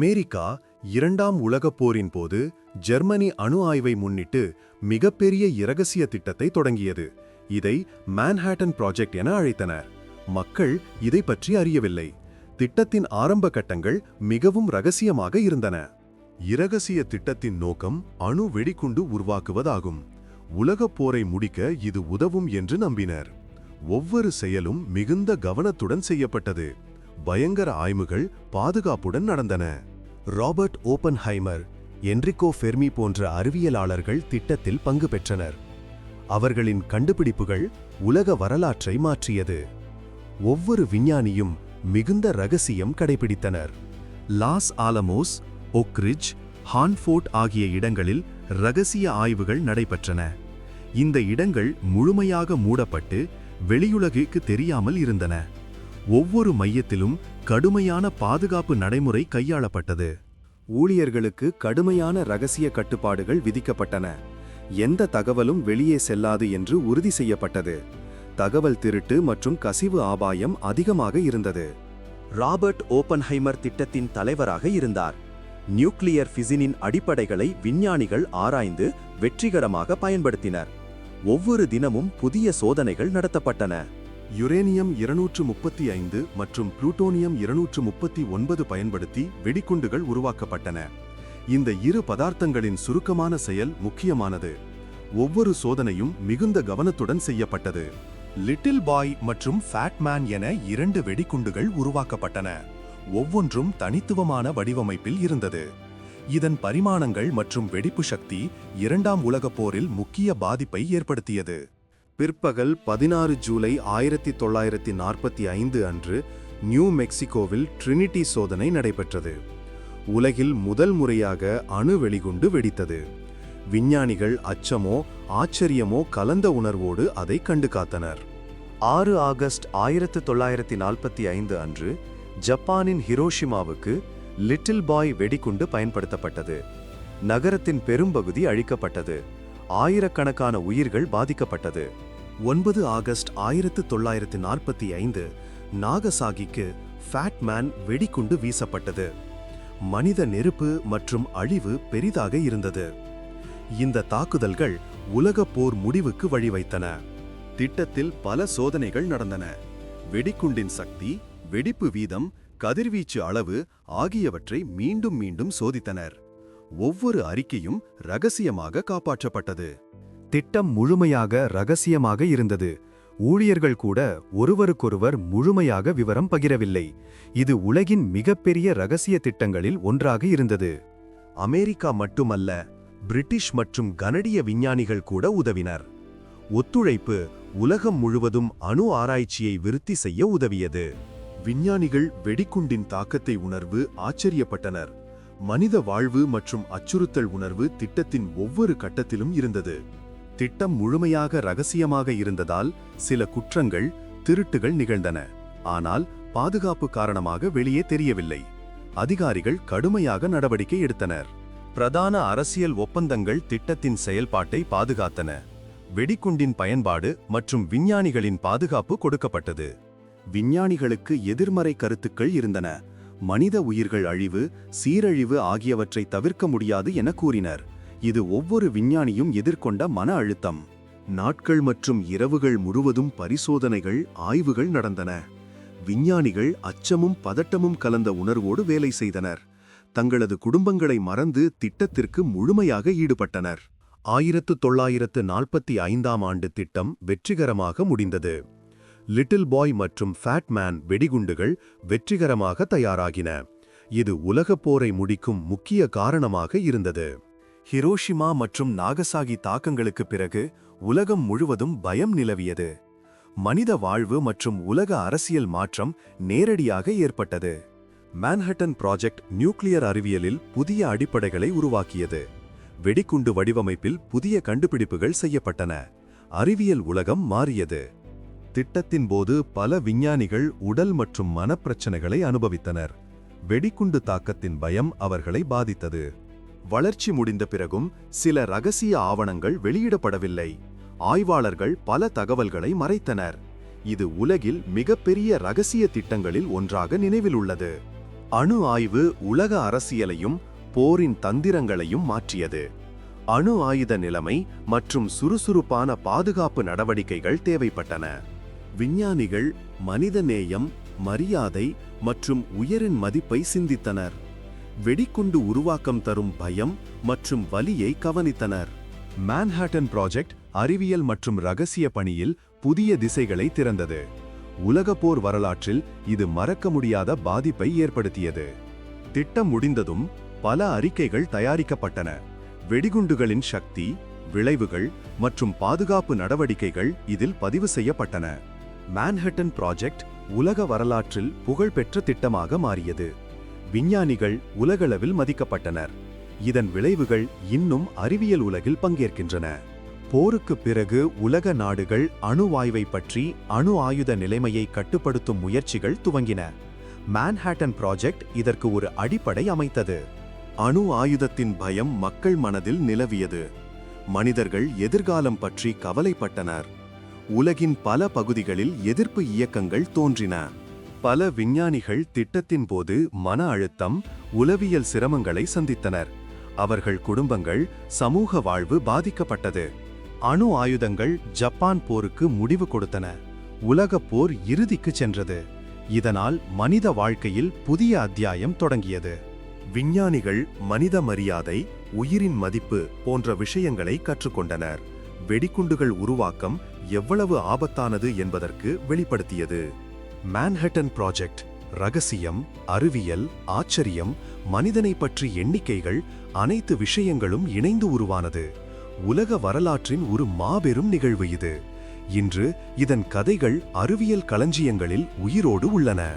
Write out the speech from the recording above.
America இரண்டாம் உலகப் போரின் போது ஜெர்மனி அணு ஆய்வை முன்னிட்டு மிகப்பெரிய இரகசிய திட்டத்தை தொடங்கியது. இதை மேன்ஹாட்டன் ப்ராஜெக்ட் என அழைத்தனர். மக்கள் இதை பற்றி அறியவில்லை. திட்டத்தின் ஆரம்ப கட்டங்கள் மிகவும் ரகசியமாக இருந்தன. இரகசிய திட்டத்தின் நோக்கம் அணு வெடிகுண்டு உருவாக்குவதாகும். உலகப் போரை முடிக்க இது உதவும் என்று நம்பினர். ஒவ்வொரு செயலும் மிகுந்த கவனத்துடன் செய்யப்பட்டது. பயங்கர ஆய்வுகள் பாதுகாப்புடன் நடந்தன. ராபர்ட் ஓப்பன்ஹைமர் என்ரிகோ ஃபெர்மி போன்ற அறிவியலாளர்கள் திட்டத்தில் பங்கு பெற்றனர். அவர்களின் கண்டுபிடிப்புகள் உலக வரலாற்றை மாற்றியது. ஒவ்வொரு விஞ்ஞானியும் மிகுந்த ரகசியம் கடைபிடித்தனர். லாஸ் ஆலமோஸ் ஒக்ரிட்ஜ் ஹான்ஃபோர்ட் ஆகிய இடங்களில் ரகசிய ஆய்வுகள் நடைபெற்றன. இந்த இடங்கள் முழுமையாக மூடப்பட்டு வெளியுலகிற்கு தெரியாமல் இருந்தன. ஒவ்வொரு மையத்திலும் கடுமையான பாதுகாப்பு நடைமுறை கையாளப்பட்டது. ஊழியர்களுக்கு கடுமையான ரகசிய கட்டுப்பாடுகள் விதிக்கப்பட்டன. எந்த தகவலும் வெளியே செல்லாது என்று உறுதி செய்யப்பட்டது. தகவல் திருட்டு மற்றும் கசிவு ஆபாயம் அதிகமாக இருந்தது. ராபர்ட் ஓப்பன்ஹைமர் திட்டத்தின் தலைவராக இருந்தார். நியூக்ளியர் ஃபிசினின் அடிப்படைகளை விஞ்ஞானிகள் ஆராய்ந்து வெற்றிகரமாக பயன்படுத்தினர். ஒவ்வொரு தினமும் புதிய சோதனைகள் நடத்தப்பட்டன. யுரேனியம் இருநூற்று முப்பத்தி ஐந்து மற்றும் புளூட்டோனியம் இருநூற்று முப்பத்தி ஒன்பது பயன்படுத்தி வெடிகுண்டுகள் உருவாக்கப்பட்டன. இந்த இரு பதார்த்தங்களின் சுருக்கமான செயல் முக்கியமானது. ஒவ்வொரு சோதனையும் மிகுந்த கவனத்துடன் செய்யப்பட்டது. லிட்டில் பாய் மற்றும் ஃபேட்மேன் என இரண்டு வெடிகுண்டுகள் உருவாக்கப்பட்டன. ஒவ்வொன்றும் தனித்துவமான வடிவமைப்பில் இருந்தது. இதன் பரிமாணங்கள் மற்றும் வெடிப்பு சக்தி இரண்டாம் உலகப் போரில் முக்கிய பாதிப்பை ஏற்படுத்தியது. பிற்பகல் பதினாறு ஜூலை ஆயிரத்தி தொள்ளாயிரத்தி நாற்பத்தி ஐந்து அன்று நியூ மெக்சிகோவில் ட்ரினிட்டி சோதனை நடைபெற்றது. உலகில் முதல் முறையாக அணு வெடிகுண்டு வெடித்தது. விஞ்ஞானிகள் அச்சமோ ஆச்சரியமோ கலந்த உணர்வோடு அதை கண்டு காத்தனர். ஆறு ஆகஸ்ட் ஆயிரத்து தொள்ளாயிரத்தி நாற்பத்தி ஐந்து அன்று ஜப்பானின் ஹிரோஷிமாவுக்கு லிட்டில் பாய் வெடிகுண்டு பயன்படுத்தப்பட்டது. நகரத்தின் பெரும்பகுதி அழிக்கப்பட்டது. ஆயிரக்கணக்கான உயிர்கள் பாதிக்கப்பட்டது. ஒன்பது ஆகஸ்ட் ஆயிரத்து தொள்ளாயிரத்து நாற்பத்தி ஐந்து நாகசாகிக்கு ஃபேட்மேன் வெடிக்குண்டு வீசப்பட்டது. மனித நெருப்பு மற்றும் அழிவு பெரிதாக இருந்தது. இந்த தாக்குதல்கள் உலகப் போர் முடிவுக்கு வழிவைத்தன. திட்டத்தில் பல சோதனைகள் நடந்தன. வெடிக்குண்டின் சக்தி வெடிப்பு வீதம் கதிர்வீச்சு அளவு ஆகியவற்றை மீண்டும் மீண்டும் சோதித்தனர். ஒவ்வொரு அறிக்கையும் ரகசியமாக காப்பாற்றப்பட்டது. திட்டம் முழுமையாக ரகசியமாக இருந்தது. ஊழியர்கள் கூட ஒருவருக்கொருவர் முழுமையாக விவரம் பகிரவில்லை. இது உலகின் மிகப்பெரிய ரகசிய திட்டங்களில் ஒன்றாக இருந்தது. அமெரிக்கா மட்டுமல்ல பிரிட்டிஷ் மற்றும் கனடிய விஞ்ஞானிகள் கூட உதவினர். ஒத்துழைப்பு உலகம் முழுவதும் அணு ஆராய்ச்சியை விருத்தி செய்ய உதவியது. விஞ்ஞானிகள் வெடிக்குண்டின் தாக்கத்தை உணர்வு ஆச்சரியப்பட்டனர். மனித வாழ்வு மற்றும் அச்சுறுத்தல் உணர்வு திட்டத்தின் ஒவ்வொரு கட்டத்திலும் இருந்தது. திட்டம் முழுமையாக ரகசியமாக இருந்ததால் சில குற்றங்கள் திருட்டுகள் நிகழ்ந்தன. ஆனால் பாதுகாப்பு காரணமாக வெளியே தெரியவில்லை. அதிகாரிகள் கடுமையாக நடவடிக்கை எடுத்தனர். பிரதான அரசியல் ஒப்பந்தங்கள் திட்டத்தின் செயல்பாட்டை பாதுகாத்தன. வெடிகுண்டின் பயன்பாடு மற்றும் விஞ்ஞானிகளின் பாதுகாப்பு கொடுக்கப்பட்டது. விஞ்ஞானிகளுக்கு எதிர்மறை கருத்துக்கள் இருந்தன. மனித உயிர்கள் அழிவு சீரழிவு ஆகியவற்றை தவிர்க்க முடியாது என கூறினர். இது ஒவ்வொரு விஞ்ஞானியும் எதிர்கொண்ட மன அழுத்தம். நாட்கள் மற்றும் இரவுகள் முழுவதும் பரிசோதனைகள் ஆய்வுகள் நடந்தன. விஞ்ஞானிகள் அச்சமும் பதட்டமும் கலந்த உணர்வோடு வேலை செய்தனர். தங்களது குடும்பங்களை மறந்து திட்டத்திற்கு முழுமையாக ஈடுபட்டனர். ஆயிரத்து தொள்ளாயிரத்து நாற்பத்தி ஐந்தாம் ஆண்டு திட்டம் வெற்றிகரமாக முடிந்தது. லிட்டில் பாய் மற்றும் ஃபேட்மேன் வெடிகுண்டுகள் வெற்றிகரமாக தயாராகின. இது உலகப் போரை முடிக்கும் முக்கிய காரணமாக இருந்தது. ஹிரோஷிமா மற்றும் நாகசாகி தாக்கங்களுக்குப் பிறகு உலகம் முழுவதும் பயம் நிலவியது. மனித வாழ்வு மற்றும் உலக அரசியல் மாற்றம் நேரடியாக ஏற்பட்டது. மேன்ஹட்டன் ப்ராஜெக்ட் நியூக்ளியர் அறிவியலில் புதிய அடிப்படைகளை உருவாக்கியது. வெடிக்குண்டு வடிவமைப்பில் புதிய கண்டுபிடிப்புகள் செய்யப்பட்டன. அறிவியல் உலகம் மாறியது. திட்டத்தின் போது பல விஞ்ஞானிகள் உடல் மற்றும் மனப்பிரச்சனைகளை அனுபவித்தனர். வெடிக்குண்டு தாக்கத்தின் பயம் அவர்களை பாதித்தது. வளர்ச்சி முடிந்த பிறகும் சில ரகசிய ஆவணங்கள் வெளியிடப்படவில்லை. ஆய்வாளர்கள் பல தகவல்களை மறைத்தனர். இது உலகில் மிகப்பெரிய ரகசிய திட்டங்களில் ஒன்றாக நினைவில் உள்ளது அணு ஆய்வு உலக அரசியலையும் போரின் தந்திரங்களையும் மாற்றியது. அணு ஆயுத நிலைமை மற்றும் சுறுசுறுப்பான பாதுகாப்பு நடவடிக்கைகள் தேவைப்பட்டன. விஞ்ஞானிகள் மனிதநேயம் மரியாதை மற்றும் உயரின் மதிப்பை சிந்தித்தனர். வெடிக்குண்டு உருவாக்கம் தரும் பயம் மற்றும் வலியை கவனித்தனர். மேன்ஹாட்டன் ப்ராஜெக்ட் அறிவியல் மற்றும் ரகசிய பணியில் புதிய திசைகளை திறந்தது. உலகப்போர் வரலாற்றில் இது மறக்க முடியாத பாதிப்பை ஏற்படுத்தியது. திட்டம் முடிந்ததும் பல அறிக்கைகள் தயாரிக்கப்பட்டன. வெடிகுண்டுகளின் சக்தி விளைவுகள் மற்றும் பாதுகாப்பு நடவடிக்கைகள் இதில் பதிவு செய்யப்பட்டன. மேன்ஹட்டன் ப்ராஜெக்ட் உலக வரலாற்றில் புகழ்பெற்ற திட்டமாக மாறியது. விஞ்ஞானிகள் உலகளவில் மதிக்கப்பட்டனர். இதன் விளைவுகள் இன்னும் அறிவியல் உலகில் பங்கேற்கின்றன. போருக்குப் பிறகு உலக நாடுகள் அணுவாயுவை பற்றி அணு ஆயுத நிலைமையை கட்டுப்படுத்தும் முயற்சிகள் துவங்கின. மேன்ஹாட்டன் ப்ராஜெக்ட் இதற்கு ஒரு அடிப்படை அமைத்தது. அணு ஆயுதத்தின் பயம் மக்கள் மனதில் நிலவியது. மனிதர்கள் எதிர்காலம் பற்றி கவலைப்பட்டனர். உலகின் பல பகுதிகளில் எதிர்ப்பு இயக்கங்கள் தோன்றின. பல விஞ்ஞானிகள் திட்டத்தின் போது மன அழுத்தம் உளவியல் சிரமங்களை சந்தித்தனர். அவர்கள் குடும்பங்கள் சமூக வாழ்வு பாதிக்கப்பட்டது. அணு ஆயுதங்கள் ஜப்பான் போருக்கு முடிவு கொடுத்தன. உலகப் போர் இறுதிக்கு சென்றது. இதனால் மனித வாழ்க்கையில் புதிய அத்தியாயம் தொடங்கியது. விஞ்ஞானிகள் மனித மரியாதை உயிரின் மதிப்பு போன்ற விஷயங்களை கற்றுக்கொண்டனர். வெடிகுண்டுகள் உருவாக்கம் எவ்வளவு ஆபத்தானது என்பதற்கு வெளிப்படுத்தியது. மேன்ஹட்டன் ப்ராஜெக்ட் ரகசியம் அறிவியல் ஆச்சரியம் மனிதனை பற்றி எண்ணிக்கைகள் அனைத்து விஷயங்களும் இணைந்து உருவானது. உலக வரலாற்றின் ஒரு மாபெரும் நிகழ்வு இது. இன்று இதன் கதைகள் அறிவியல் களஞ்சியங்களில் உயிரோடு உள்ளன.